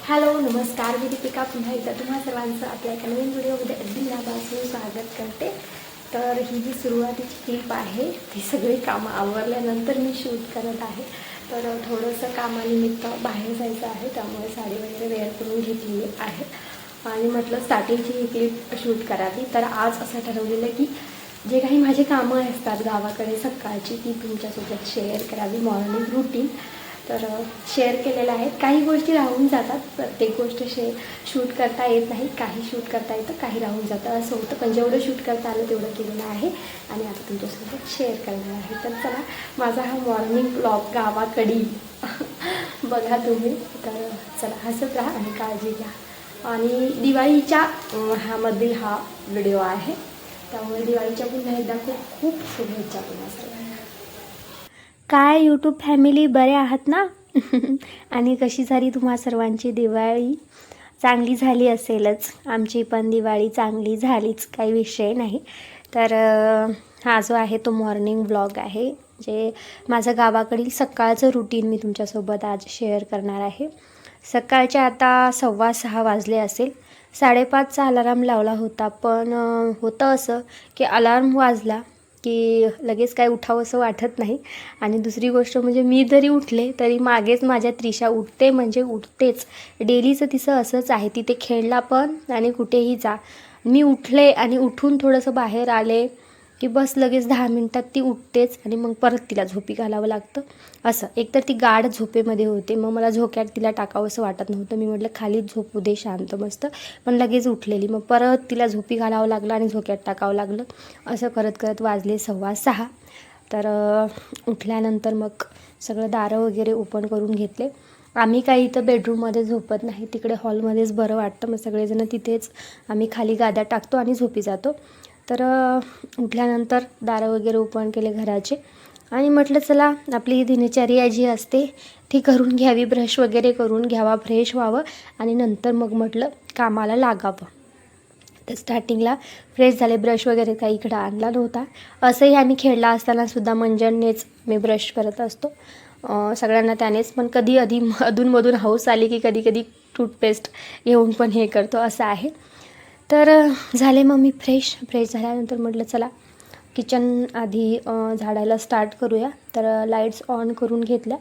Hello नमस्कार मी दीपिका. पुन्हा एकदा तुम्हा सर्वांचं आपल्या एका नवीन व्हिडिओमध्ये अगदी मनापासून स्वागत करते. तर ही जी सुरुवातीची क्लिप आहे ती सगळी कामं आवरल्यानंतर मी शूट करत आहे. तर थोडंसं कामानिमित्त बाहेर जायचं आहे त्यामुळे साडी वगैरे वेअर करून घेतली आहे. आणि म्हटलं स्टार्टिंगची ही क्लिप शूट करावी. तर आज असं ठरवलेलं की जे काही माझी कामं असतात गावाकडे सकाळची ती तुमच्यासोबत शेअर करावी. मॉर्निंग रुटीन तर शेअर केलेलं आहे. काही गोष्टी राहून जातात. प्रत्येक गोष्ट शे शूट करता येत नाही. काही शूट करता येतं काही राहून जातं. असं होतं. पण जेवढं शूट करता आलं तेवढं केलेलं आहे. आणि आता तुमच्यासोबत शेअर करणार आहे. तर चला माझा हा मॉर्निंग ब्लॉग गावाकडी. बघा तुम्ही. तर चला हसत राहा आणि काळजी घ्या. आणि दिवाळीच्या ह्यामधील हा व्हिडिओ आहे. त्यामुळे दिवाळीच्या पुन्हा एकदा खूप खूप शुभेच्छा पुन्हा सर्वांना काय यूट्यूब फॅमिली बरे आहात ना? आणि कशी झाली तुम्हा सर्वांची दिवाळी? चांगली झाली असेलच. आमची पण दिवाळी चांगली झालीच काही विषय नाही. तर हा जो आहे तो मॉर्निंग ब्लॉग आहे जे माझं गावाकडील सकाळचं रुटीन मी तुमच्यासोबत आज शेअर करणार आहे. सकाळचे आता सव्वा सहा वाजले असेल. साडेपाचचा अलाराम लावला होता पण होतं असं की अलार्म वाजला. की लगेच काय उठावं असं वाटत नाही. आणि दुसरी गोष्ट म्हणजे मी जरी उठले तरी मागेच माझ्या त्रिशा उठते म्हणजे उठतेच. डेलीचं तिचं असंच आहे तिथे खेळला पण आणि कुठेही जा. मी उठले आणि उठून थोडंसं बाहेर आले की बस लगेच दहा मिनटात ती उठतेच आणि मग परत तिला झोपी घालावं लागतं. असं. एकतर ती गाढ झोपेमध्ये होते. मग मला झोक्यात तिला टाकावं असं वाटत नव्हतं. मी म्हटलं खालीच झोपू दे शांत मस्त. पण लगेच उठलेली. मग परत तिला झोपी घालावं लागलं आणि झोक्यात टाकावं लागलं. असं करत करत वाजले सव्वा सहा. तर उठल्यानंतर मग सगळं दारं वगैरे ओपन करून घेतले. आम्ही काही इथं बेडरूममध्ये झोपत नाही. तिकडे हॉलमध्येच बरं वाटतं. मग सगळेजण तिथेच आम्ही खाली गाद्या टाकतो आणि झोपी जातो. तर उठल्यानंतर दारं वगैरे ओपन केले घराचे आणि म्हटलं चला आपली ही दिनचर्या जी असते ती करून घ्यावी ब्रश वगैरे करून घ्यावा फ्रेश व्हावं आणि नंतर मग म्हटलं कामाला लागावं. तर स्टार्टिंगला फ्रेश झाले ब्रश वगैरे काही इकडं आणला नव्हता. असंही आम्ही खेळला असताना सुद्धा मंजननेच मी ब्रश करत असतो. सगळ्यांना त्यानेच पण कधी आधी अधूनमधून हौस आली की कधी कधी टूथपेस्ट घेऊन पण हे करतो असं आहे. तर झाले मग मी फ्रेश फ्रेश झाल्यानंतर म्हटलं चला किचन आधी झाडायला स्टार्ट करूया. तर लाईट्स ऑन करून घेतल्या.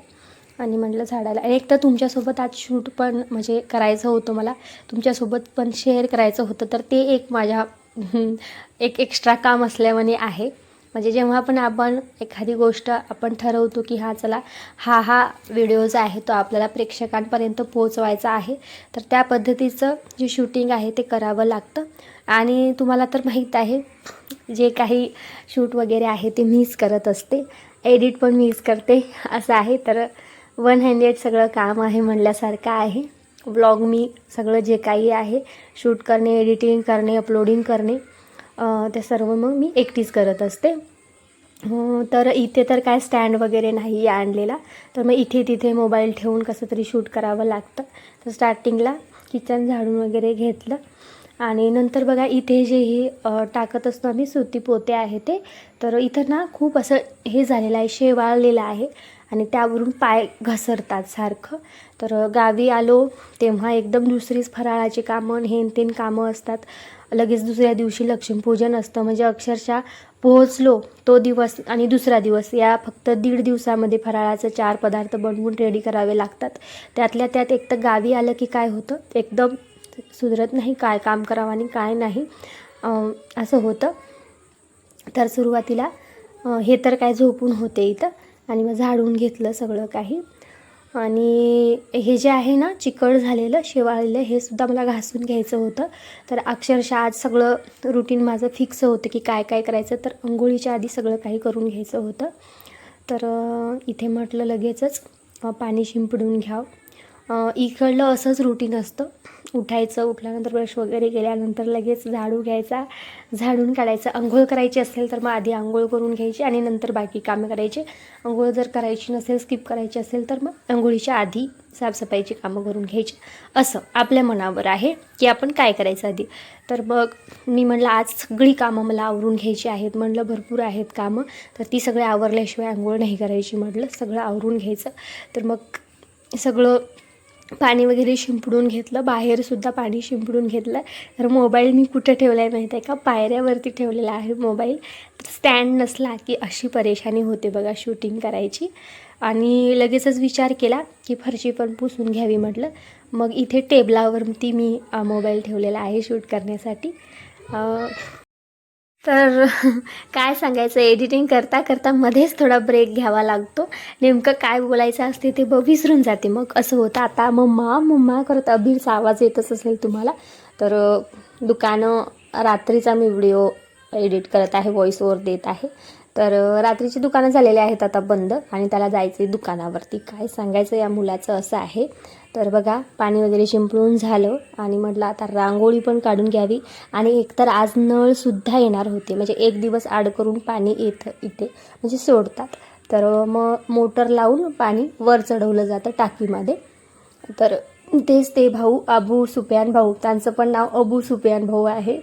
आणि म्हटलं झाडायला आणि एक तर तुमच्यासोबत आज शूट पण म्हणजे करायचं होतं मला. तुमच्यासोबत पण शेअर करायचं होतं. तर ते एक माझ्या एक एक्स्ट्रा काम असल्यामध्ये आहे. म्हणजे जेव्हा पण आपण एखादी गोष्ट आपण ठरवतो की हा चला हा हा व्हिडिओ जो आहे तो आपल्याला प्रेक्षकांपर्यंत पोहोचवायचा आहे तर त्या पद्धतीचं जे शूटिंग आहे ते करावं लागतं. आणि तुम्हाला तर माहीत आहे जे काही शूट वगैरे आहे ते मीच करत असते. एडिट पण मीच करते असं आहे. तर वन हँडेड सगळं काम आहे म्हणल्यासारखं आहे. ब्लॉग मी सगळं जे काही आहे शूट करणे एडिटिंग करणे अपलोडिंग करणे ते सर्व मग मी एकटीच करत असते. तर इथे तर काय स्टँड वगैरे नाही आणलेला. तर मग इथे तिथे मोबाईल ठेवून कसं तरी शूट करावं लागतं. तर स्टार्टिंगला किचन झाडून वगैरे घेतलं. आणि नंतर बघा इथे जे हे टाकत असतो आम्ही सुती पोते आहे ते. तर इथं ना खूप असं हे झालेलं आहे शेवाळलेलं आहे. आणि त्यावरून पाय घसरतात सारखं. तर गावी आलो तेव्हा एकदम दुसरीच फराळाची कामं हेन तेन कामं असतात. लगेच दुसऱ्या दिवशी लक्ष्मीपूजन असतं. म्हणजे अक्षरशः पोहोचलो तो दिवस आणि दुसरा दिवस. या फक्त दीड दिवसामध्ये फराळाचं चार पदार्थ बनवून रेडी करावे लागतात. त्यातल्या त्यात एक तर गावी आलं की काय होतं? एकदम सुधरत नाही. काय काम करावं आणि काय नाही. असं होतं. तर सुरुवातीला हे तर काय झोपून होते इथं. आणि मग झाडून घेतलं सगळं काही. आणि हे जे आहे ना चिकट झालेलं शेवाळलेलं हे सुद्धा मला घासून घ्यायचं होतं. तर अक्षरशः आज सगळं रुटीन माझं फिक्स होतं की काय काय करायचं तर अंघोळीच्या आधी सगळं काही करून घ्यायचं होतं. तर इथे म्हटलं लगेचच पाणी शिंपडून घ्यावं. इकडलं असंच रुटीन असतं. उठायचं उठल्यानंतर ब्रश वगैरे केल्यानंतर लगेच झाडू घ्यायचा. झाडून काढायचं. आंघोळ करायची असेल तर मग आधी आंघोळ करून घ्यायची आणि नंतर बाकी कामं करायची. आंघोळ जर करायची नसेल स्किप करायची असेल तर मग आंघोळीच्या आधी साफसफाईची कामं करून घ्यायची. असं आपल्या मनावर आहे की आपण काय करायचं आधी? तर मग मी म्हणलं आज सगळी कामं मला आवरून घ्यायची आहेत. म्हणलं भरपूर आहेत कामं. तर ती सगळी आवरल्याशिवाय आंघोळ नाही करायची. म्हटलं सगळं आवरून घ्यायचं. तर मग सगळं पाणी वगैरे शिंपडून घेतलं बाहेरसुद्धा पाणी शिंपडून घेतलं. तर मोबाईल मी कुठं ठेवला आहे माहीत आहे का? पायऱ्यावरती ठेवलेला आहे मोबाईल स्टँड नसला की अशी परेशानी होते बघा शूटिंग करायची. आणि लगेचच विचार केला की फरशी पण पुसून घ्यावी म्हटलं. मग इथे टेबलावरती मी मोबाईल ठेवलेला आहे शूट करण्यासाठी. तर काय सांगायचं एडिटिंग करता करता मध्येच थोडा ब्रेक घ्यावा लागतो. नेमकं काय बोलायचं असते ते ब विसरून जाते मग. असं होतं. आता मम्मा मम्मा करत अबीरचा आवाज येतच असेल तुम्हाला. तर दुकानं रात्रीचा मी व्हिडिओ एडिट करत आहे व्हॉईस ओवर देत आहे. तर रात्रीची दुकानं झालेली आहेत आता बंद. आणि त्याला जायचं आहे दुकानावरती. काय सांगायचं या मुलाचं असं आहे. तर बघा पाणी वगैरे शिंपडून झालं आणि म्हटलं आता रांगोळी पण काढून घ्यावी. आणि एकतर आज नळसुद्धा येणार होते. म्हणजे एक दिवस आड करून पाणी येतं इथे म्हणजे सोडतात. तर मग मोटर लावून पाणी वर चढवलं जातं टाकीमध्ये. तर तेच ते भाऊ अबू सुफियान भाऊ. त्यांचं पण नाव अबू सुफियान भाऊ आहे.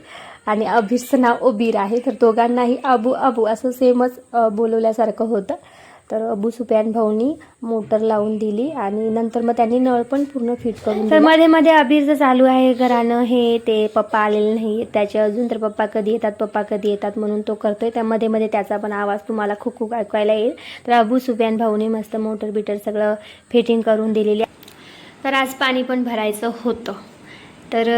आणि अबीरचं नाव ओबीर आहे. तर दोघांनाही अबू अबू असं सेमच बोलवल्यासारखं होतं. तर अबू सुफियान भाऊनी मोटर लावून दिली आणि नंतर मग त्यांनी नळ पण पूर्ण फिट करून तर मध्ये मध्ये अबीरचं चालू आहे घरानं हे ते पप्पा आलेले नाही त्याचे अजून तर पप्पा कधी येतात पप्पा कधी येतात म्हणून तो करतोय. त्यामध्ये मध्ये त्याचा पण आवाज तुम्हाला खूप खूप ऐकायला येईल. तर अबू सुफियान भाऊने मस्त मोटर बिटर सगळं फिटिंग करून दिलेली. तर आज पाणी पण भरायचं होतं. तर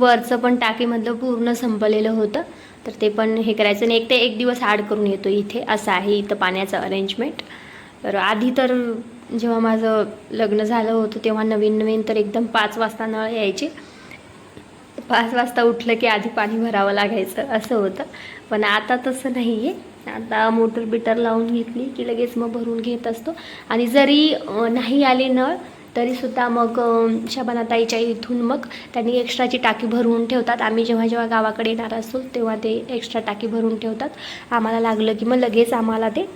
वरचं पण टाकीमधलं पूर्ण संपलेलं होतं. तर ते पण हे करायचं आणि एक ते एक दिवस आड करून येतो इथे. असं आहे इथं पाण्याचं अरेंजमेंट तर आधी तर जेव्हा माझं लग्न झालं होतं तेव्हा नवीन नवीन तर एकदम पाच वाजता नळ यायचे. पाच वाजता उठलं की आधी पाणी भरावं लागायचं असं होतं. पण आता तसं नाही आहे आता मोटर बिटर लावून घेतली की लगेच मग भरून घेत असतो. आणि जरी नाही आले नळ तरीसुद्धा मग शबानाताईच्या इथून मग त्यांनी एक्स्ट्राची टाकी भरून ठेवतात. आम्ही जेव्हा जेव्हा गावाकडे येणार असू तेव्हा ते एक्स्ट्रा टाकी भरून ठेवतात. आम्हाला लागलं की मग लगेच आम्हाला ते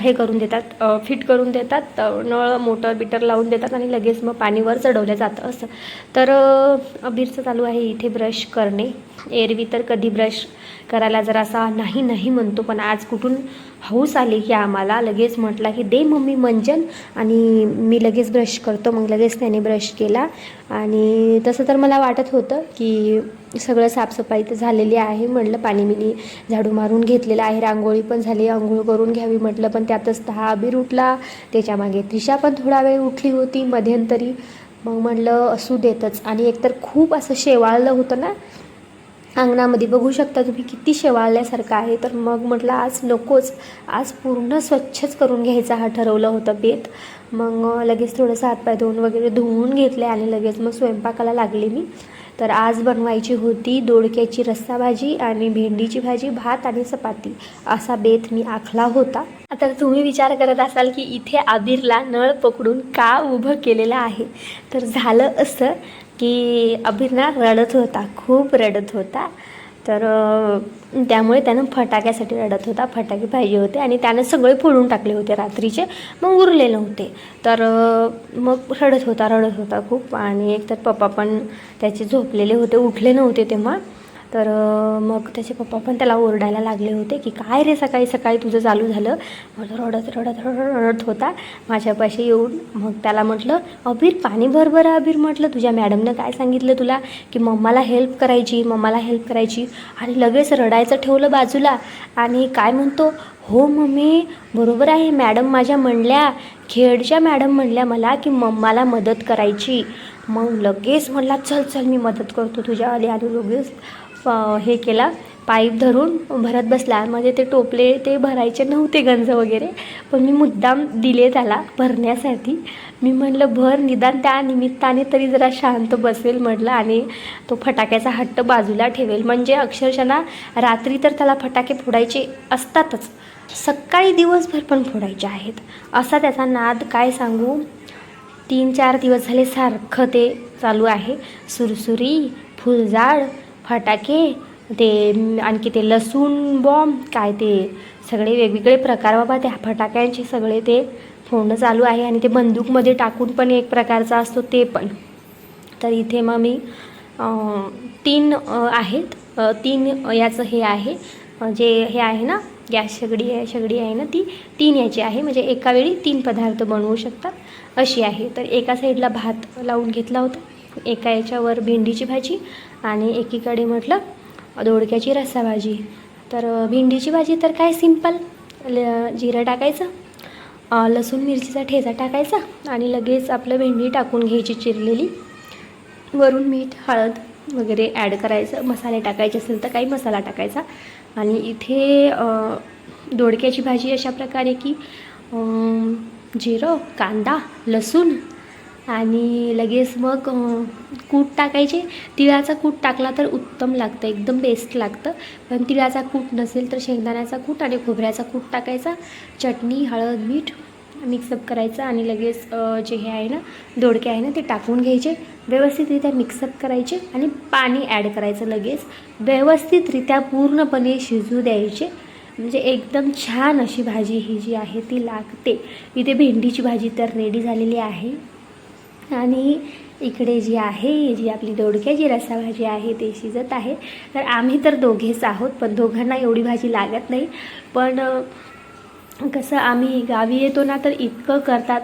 हे करून देतात. फिट करून देतात नळ मोटर बिटर लावून देतात आणि लगेच मग पाणीवर चढवलं जातं असं. तर अबीरचं चालू आहे इथे ब्रश करणे. एरवी तर कधी ब्रश करायला जरासा नाही नाही म्हणतो पण आज कुठून हौस आली की आम्हाला. लगेच म्हटला की दे मम्मी मंजन आणि मी लगेच ब्रश करतो. मग लगेच त्याने ब्रश केला. आणि तसं तर मला वाटत होतं की सगळं साफसफाई तर झालेली आहे. म्हटलं पाणी मिनी झाडू मारून घेतलेलं आहे. रांगोळी पण झाली. आंघोळ करून घ्यावी म्हटलं. पण त्यातच दहा अबीर उठला त्याच्यामागे त्रिशा पण थोडा वेळ उठली होती. मध्यंतरी मग म्हटलं असू देतच. आणि एकतर खूप असं शेवाळलं होतं ना अंगणामध्ये बघू शकता तुम्ही किती शेवाळल्यासारखं आहे. तर मग म्हटलं आज नकोच. आज पूर्ण स्वच्छच करून घ्यायचा हा ठरवलं होतं बेत. मग लगेच थोडंसं हातपाय धुवून वगैरे धुवून घेतले आणि लगेच मग स्वयंपाकाला लागले मी. तर आज बनवायची होती दोडक्याची रस्सा भाजी आणि भेंडीची भाजी भात आणि चपाती. असा बेत मी आखला होता. आता तुम्ही विचार करत असाल की इथे आबिरला नळ पकडून का उभं केलेलं आहे? तर झालं असं. की अबीर ना रडत होता खूप रडत होता. तर त्यामुळे त्यानं फटाक्यासाठी रडत होता फटाके पाहिजे होते आणि त्यानं सगळे फोडून टाकले होते रात्रीचे मग उरले नव्हते तर मग रडत होता रडत होता खूप. आणि एक तर पप्पा पण त्याचे झोपलेले होते उठले नव्हते तेव्हा. तर मग त्याचे पप्पा पण त्याला ओरडायला लागले होते की काय रे सकाळी सकाळी तुझं चालू झालं? रडत रडत रडत रडत होता. माझ्यापाशी येऊन मग त्याला म्हटलं अबीर पाणी भर बरं अबीर म्हटलं तुझ्या मॅडमनं काय सांगितलं तुला की मम्माला हेल्प करायची मम्माला हेल्प करायची आणि लगेच रडायचं ठेवलं बाजूला आणि काय म्हणतो हो मम्मी बरोबर आहे मॅडम माझ्या म्हणल्या खेडच्या मॅडम म्हणल्या मला की मम्माला मदत करायची. मग लगेच म्हणला चल चल मी मदत करतो तुझ्या आली आणि लगेच हे केला. पाईप धरून भरत बसला. म्हणजे ते टोपले ते भरायचे नव्हते गंज वगैरे. पण मी मुद्दाम दिले त्याला भरण्यासाठी. मी म्हटलं भर निदान त्या निमित्ताने तरी जरा शांत बसेल म्हटलं. आणि तो फटाक्याचा हट्ट बाजूला ठेवेल. म्हणजे अक्षरशः ना रात्री तर त्याला फटाके फोडायचे असतातच. सकाळी दिवसभर पण फोडायचे आहेत. असा त्याचा नाद काय सांगू? तीन चार दिवस झाले सारखं ते चालू आहे. सुरसुरी फुलझाड फटाके ते आणखी ते लसूण बॉम्ब काय ते सगळे वेगवेगळे प्रकार बाबा त्या फटाक्यांचे सगळे ते फोडणं चालू आहे आणि ते बंदूकमध्ये टाकून पण एक प्रकारचा असतो ते पण. तर इथे मग मी तीन आहेत. तीन याचं हे आहे. जे हे आहे ना गॅस शेगडी आहे शेगडी आहे ना ती तीन याची आहे. म्हणजे एका वेळी तीन पदार्थ बनवू शकतात. अशी आहे. तर एका साईडला भात लावून घेतला होता. एका याच्यावर भेंडीची भाजी आणि एकीकडे म्हटलं दोडक्याची रस्सा भाजी तर भेंडीची भाजी तर काय सिंपल ल जिरं टाकायचं लसूण मिरचीचा ठेचा टाकायचा आणि लगेच आपलं भेंडी टाकून घ्यायची चिरलेली. वरून मीठ हळद वगैरे ॲड करायचं. मसाले टाकायचे असेल तर काही मसाला टाकायचा. आणि इथे दोडक्याची भाजी अशा प्रकारे की जिरं कांदा लसूण आणि लगेच मग कूट टाकायचे. तिळाचा कूट टाकला तर उत्तम लागतं एकदम बेस्ट लागतं. पण तिळाचा कूट नसेल तर शेंगदाण्याचा कूट आणि खोबऱ्याचा कूट टाकायचा. चटणी हळद मीठ मिक्सअप करायचं आणि लगेच जे हे आहे ना दोडके आहे ना ते टाकून घ्यायचे. व्यवस्थितरित्या मिक्सअप करायचे आणि पाणी ॲड करायचं लगेच. व्यवस्थितरित्या पूर्णपणे शिजू द्यायचे. म्हणजे एकदम छान अशी भाजी ही जी आहे ती लागते. इथे भेंडीची भाजी तर रेडी झालेली आहे. आणि इकडे जी आहे जी आपली दोडक्याची रस्सा भाजी आहे ते शिजत आहे. तर आम्ही तर दोघेच आहोत पण दोघांना एवढी भाजी लागत नाही. पण कसं आम्ही गावी येतो ना तर इतकं करतात.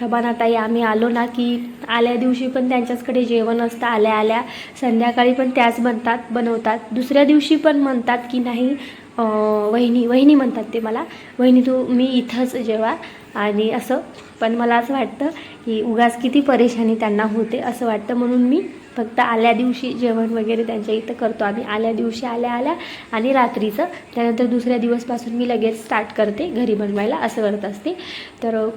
शबानाताई आम्ही आलो ना की आल्या दिवशी पण त्यांच्याचकडे जेवण असतं आल्या आल्या. संध्याकाळी पण त्याच बनतात बनवतात. दुसऱ्या दिवशी पण म्हणतात की नाही वहिनी वहिनी म्हणतात ते मला. वहिनी तू मी इथंच जेवा. आणि असं. पण मला असं वाटतं की उगाच किती परेशानी त्यांना होते असं वाटतं. म्हणून मी फक्त आल्या दिवशी जेवण वगैरे त्यांच्या इथं करतो. आम्ही आल्या दिवशी आल्या आल्या आणि रात्रीचं. त्यानंतर दुसऱ्या दिवसपासून मी लगेच स्टार्ट करते घरी बनवायला असं करत असते. तर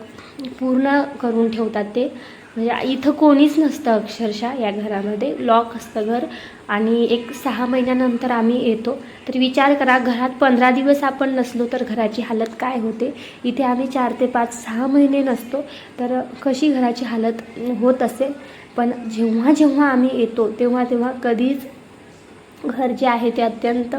पूर्ण करून ठेवतात ते. म्हणजे इथं कोणीच नसतं अक्षरशः या घरामध्ये. लॉक असतं घर. आणि एक सहा महिन्यानंतर आम्ही येतो. तर विचार करा घरात पंधरा दिवस आपण नसलो तर घराची हालत काय होते? इथे आम्ही चार ते पाच सहा महिने नसतो. तर कशी घराची हालत होत असेल? पण जेव्हा जेव्हा आम्ही येतो तेव्हा तेव्हा कधीच घर जे आहे ते अत्यंत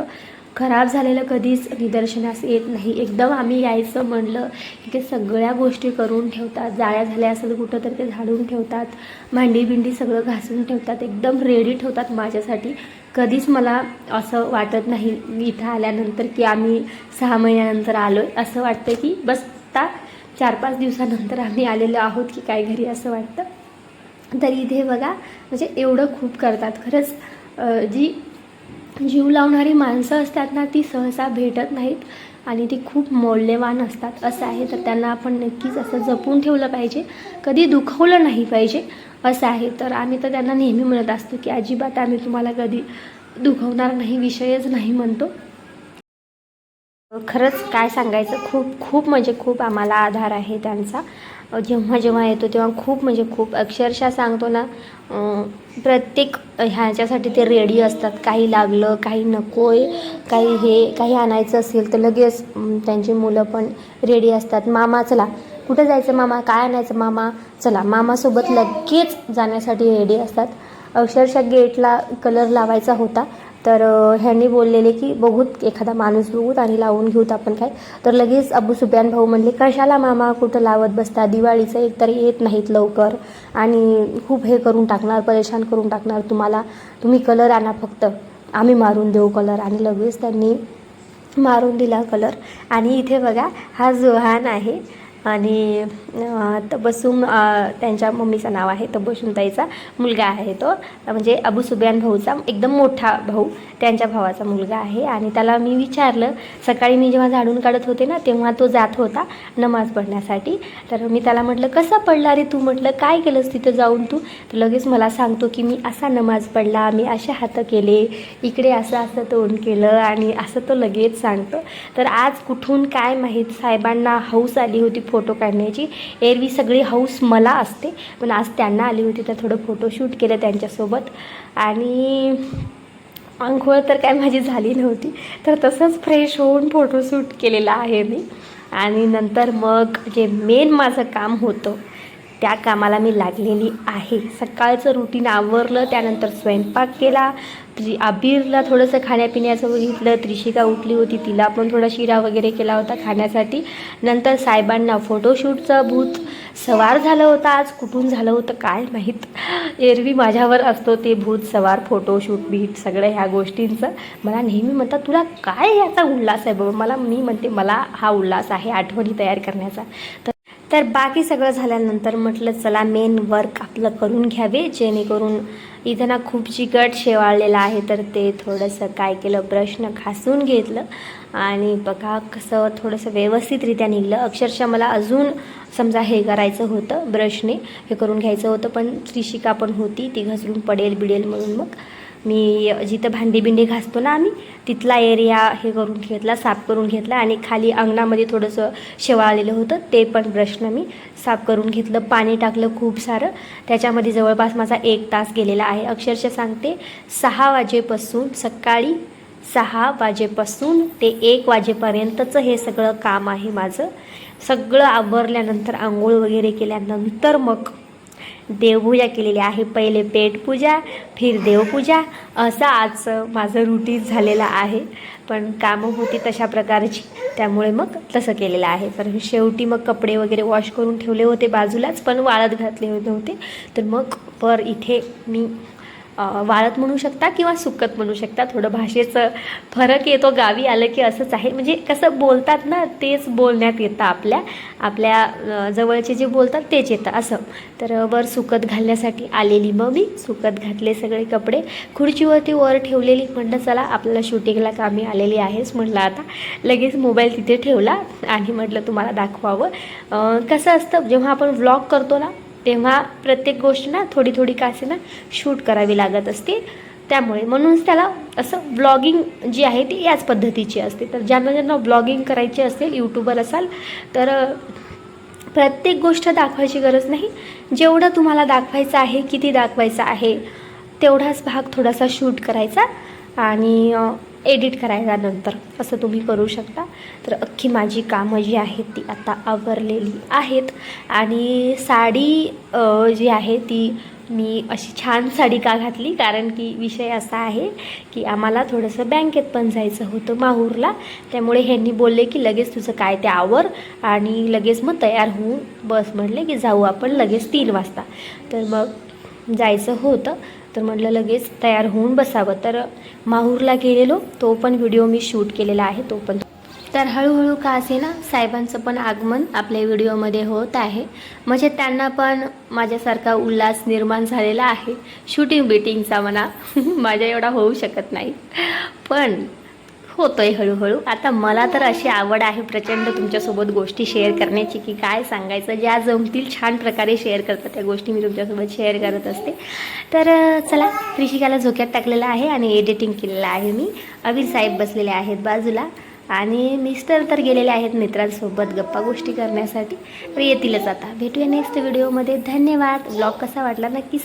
खराब झालेलं कधीच निदर्शनास येत नाही. एकदम आम्ही यायचं म्हणलं की ते सगळ्या गोष्टी करून ठेवतात. जाळ्या झाल्या असेल कुठं तर ते झाडून ठेवतात. भांडी बिंडी सगळं घासून ठेवतात. एकदम रेडी ठेवतात माझ्यासाठी. कधीच मला असं वाटत नाही. इथं आल्यानंतर की आम्ही सहा महिन्यानंतर आलो आहे असं वाटतं की बस आता चार पाच दिवसानंतर आम्ही आलेलो आहोत की काय घरी असं वाटतं. तर इथे बघा म्हणजे एवढं खूप करतात. खरंच जी जीव लावणारी माणसं असतात ना ती सहसा भेटत नाहीत आणि ती खूप मौल्यवान असतात. असं आहे. तर त्यांना आपण नक्कीच असं जपून ठेवलं पाहिजे. कधी दुखवलं नाही पाहिजे. असं आहे. तर आम्ही तर त्यांना नेहमी म्हणत असतो की अजिबात आम्ही तुम्हाला कधी दुखवणार नाही विषयच नाही म्हणतो. खरंच काय सांगायचं खूप खूप म्हणजे खूप आम्हाला आधार आहे त्यांचा. जेव्हा जेव्हा येतो तेव्हा खूप म्हणजे खूप अक्षरशः सांगतो ना प्रत्येक ह्याच्यासाठी ते रेडी असतात. काही लागलं काही नको आहे काही हे काही आणायचं असेल तर लगेच त्यांची मुलं पण रेडी असतात. मामा चला. कुठं जायचं मामा? काय आणायचं मामा? चला. मामासोबत लगेच जाण्यासाठी रेडी असतात. अक्षरशः गेटला कलर लावायचा होता. तर ह्यांनी बोललेले की बघूत एखादा माणूस बघूत आणि लावून घेऊत आपण काय. तर लगेच अबू सुफियान भाऊ म्हणले कशाला मामा कुठं लावत बसता? दिवाळीचं एक तरी येत नाहीत लवकर आणि खूप हे करून टाकणार परेशान करून टाकणार तुम्हाला. तुम्ही कलर आणा फक्त. आम्ही मारून देऊ कलर. आणि लगेच त्यांनी मारून दिला कलर. आणि इथे बघा हा जोहान आहे. आणि अं, त्यांच्या मम्मीचं नाव आहे तबस्सुम मुलगा आहे तो. म्हणजे अबू सुबियान भाऊचा एकदम मोठा भाऊ त्यांच्या भावाचा मुलगा आहे. आणि त्याला मी विचारलं सकाळी मी जेव्हा झाडून काढत होते ना तेव्हा तो जात होता नमाज पढण्यासाठी. तर मी त्याला म्हटलं कसा पडला रे तू? म्हटलं काय केलंस तिथं जाऊन तू? तर लगेच मला सांगतो की मी असा नमाज पडला मी असे हात केले इकडे असं असं तोंड केलं आणि असं तो लगेच सांगतो. तर आज कुठून काय माहीत साहेबांना हौस आली होती फोटो काढण्याची. एरवी सगळी हौस मला असते. पण आज त्यांना आली होती तर थोडं फोटोशूट केलं त्यांच्यासोबत. आणि आंघोळ तर काय माझी झाली नव्हती. तर तसंच फ्रेश होऊन फोटोशूट केलेला आहे मी. आणि नंतर मग जे मेन माझं काम होतं त्या कामाला मी लागलेली आहे. सकाळचं रुटीन आवरलं त्यानंतर स्वयंपाक केला. त्रि अबीरला थोडंसं खाण्यापिण्याचं बघितलं. त्रिशिका उठली होती तिला पण थोडा शिरा वगैरे केला होता खाण्यासाठी. नंतर साहेबांना फोटोशूटचं भूत सवार झालं होतं आज. कुठून झालं होतं काय माहीत? एरवी माझ्यावर असतो ते भूत सवार फोटोशूट बीट सगळं ह्या गोष्टींचं. मला नेहमी म्हणतात तुला काय याचा उल्हास आहे बाबा? मला मी म्हणते मला हा उल्हास आहे आठवणी तयार करण्याचा. तर तर बाकी सगळं झाल्यानंतर म्हटलं चला मेन वर्क आपलं करून घ्यावे जेणेकरून इथं ना खूप चिकट शेवाळलेलं आहे. तर ते थोडंसं काय केलं ब्रशनं घासून घेतलं. आणि बघा कसं थोडंसं व्यवस्थितरित्या निघलं. अक्षरशः मला अजून समजा हे करायचं होतं ब्रशने हे करून घ्यायचं होतं पण त्रिशिका पण होती ती घसरून पडेल बिडेल म्हणून मग. मी जिथं भांडी बिंडी घासतो ना आम्ही तिथला एरिया हे करून घेतला साफ करून घेतला आणि खाली अंगणामध्ये थोडंसं शेवाळलेलं होतं ते पण ब्रशनं मी साफ करून घेतलं. पाणी टाकलं खूप सारं. त्याच्यामध्ये जवळपास माझा एक तास गेलेला आहे. अक्षरशः सांगते सहा वाजेपासून सकाळी सहा वाजेपासून ते एक वाजेपर्यंतचं हे सगळं काम आहे माझं. सगळं आवरल्यानंतर आंघोळ वगैरे केल्यानंतर मग देवपूजा केलेली आहे. पहिले पेटपूजा फिर देवपूजा. असं आजचं माझं रुटीन झालेलं आहे. पण कामं होती तशा प्रकारची. त्यामुळे मग तसं केलेलं आहे. पण शेवटी मग कपडे वगैरे वॉश करून ठेवले होते बाजूलाच पण वाळत घातले होते. नव्हते तर मग पर इथे मी वाळत म्हणू शकता किंवा सुकत म्हणू शकता. थोडं भाषेचं फरक येतो गावी आलं की असंच आहे. म्हणजे कसं बोलतात ना तेच बोलण्यात येतं आपल्या. आपल्या जवळचे जे बोलतात तेच येतं असं. तर वर सुकत घालण्यासाठी आलेली मग मी सुकत घातले सगळे कपडे. खुर्चीवरती वर ठेवलेली म्हणलं चला आपल्याला शूटिंगला कामी आलेली आहेच म्हटलं आता. लगेच मोबाईल तिथे ठेवला आणि म्हटलं तुम्हाला दाखवावं. कसं असतं जेव्हा आपण व्लॉग करतो ना तेव्हा प्रत्येक गोष्ट ना थोडी थोडी का असे ना शूट करावी लागत असते. त्यामुळे म्हणूनच त्याला असं ब्लॉगिंग जी आहे ती याच पद्धतीची असते. तर ज्यांना ज्यांना ब्लॉगिंग करायची असेल यूट्यूबर असाल तर प्रत्येक गोष्ट दाखवायची गरज नाही. जेवढं तुम्हाला दाखवायचं आहे किती दाखवायचं आहे तेवढाच भाग थोडासा शूट करायचा. आणि एडिट करायला नंतर असं तुम्ही करू शकता. तर अख्खी माझी कामं जी आहेत ती आता आवरलेली आहेत. आणि साडी जी आहे ती मी अशी छान साडी का घातली? कारण की विषय असा आहे की आम्हाला थोडंसं बँकेत पण जायचं होतं माहूरला. त्यामुळे ह्यांनी बोलले की लगेच तुझं काय ते आवर आणि लगेच मग तयार होऊन बस म्हटले की जाऊ आपण लगेच तीन वाजता. तर मग जायचं होतं. तर म्हटलं लगेच तयार होऊन बसावं. तर माहूरला गेलेलो तो पण व्हिडिओ मी शूट केलेला आहे तो पण. तर हळूहळू का असे ना साहेबांचं पण आगमन आपल्या व्हिडिओमध्ये होत आहे. म्हणजे त्यांना पण माझ्यासारखा उल्हास निर्माण झालेला आहे. शूटिंग बिटिंगचा म्हणा. माझ्या एवढा होऊ शकत नाही. पण होतोय हळूहळू. आता मला तर अशी आवड आहे प्रचंड तुमच्यासोबत गोष्टी शेअर करण्याची की काय सांगायचं. ज्या जमतील छान प्रकारे शेअर करतात त्या गोष्टी मी तुमच्यासोबत शेअर करत असते. तर चला त्रिशिकाला झोक्यात टाकलेलं आहे आणि एडिटिंग केलेलं आहे मी. अवीर साहेब बसलेले आहेत बाजूला आणि मिस्टर तर गेलेले आहेत मित्रांसोबत गप्पा गोष्टी करण्यासाठी. तर येतीलच आता. भेटूया नेक्स्ट व्हिडिओमध्ये धन्यवाद. ब्लॉग कसा वाटला नक्की